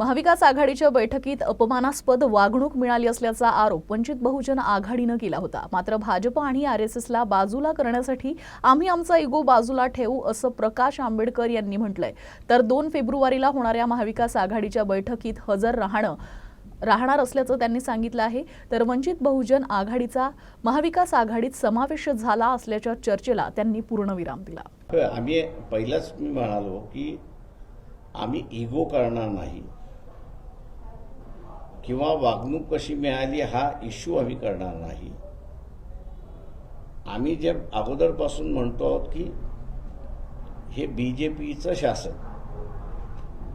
महाविकास आघाडीच्या बैठकीत अपमानास्पद वागणूक मिळाली असल्याचा आरोप वंचित बहुजन आघाडीनं केला होता. मात्र भाजप आणि आरएसएसला बाजूला करण्यासाठी आम्ही आमचा इगो बाजूला ठेवू असं प्रकाश आंबेडकर यांनी म्हटलंय. तर दोन फेब्रुवारीला होणाऱ्या महाविकास आघाडीच्या बैठकीत हजर राहणं राहणार असल्याचं त्यांनी सांगितलं आहे. तर वंचित बहुजन आघाडीचा महाविकास आघाडीत समावेश झाला असल्याच्या चर्चेला त्यांनी पूर्णविराम दिला. आम्ही पहिलाच मी म्हणालो की आम्ही इगो करणार नाही. किंवा वागणूक कशी मिळाली हा इश्यू आम्ही करणार नाही. आम्ही जे अगोदरपासून म्हणतो आहोत की हे बी जे पीचं शासन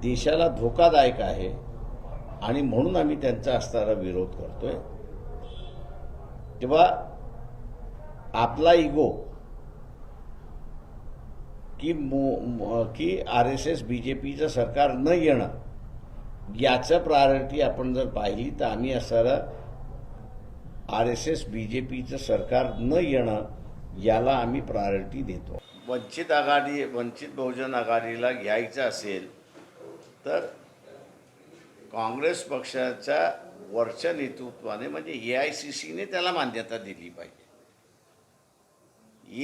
देशाला धोकादायक आहे आणि म्हणून आम्ही त्यांचा असणारा विरोध करतोय. तेव्हा आपला इगो की मो- की R S S B J पीचं सरकार न येणं याचं प्रायोरिटी आपण जर पाहिली तर आम्ही असणारं R S S B J पीचं सरकार न येणं याला आम्ही प्रायोरिटी देतो. वंचित आघाडी वंचित बहुजन आघाडीला घ्यायचं असेल तर काँग्रेस पक्षाच्या वरच्या नेतृत्वाने म्हणजे ए आय सी सीने त्याला मान्यता दिली पाहिजे.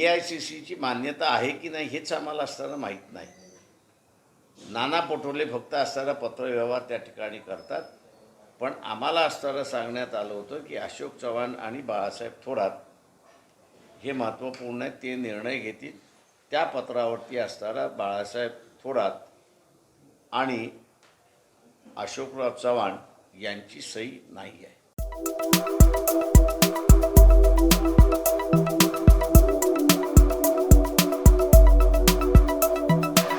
ए आय सी सीची मान्यता आहे की नाही हेच आम्हाला असताना माहीत नाही. नाना पटोले फक्त असणारा पत्रव्यवहार त्या ठिकाणी करतात. पण आम्हाला असताना सांगण्यात आलं होतं की अशोक चव्हाण आणि बाळासाहेब थोरात हे महत्त्वपूर्ण आहे ते निर्णय घेतील. त्या पत्रावरती असताना बाळासाहेब थोरात आणि अशोकराव चव्हाण यांची सही नाही आहे.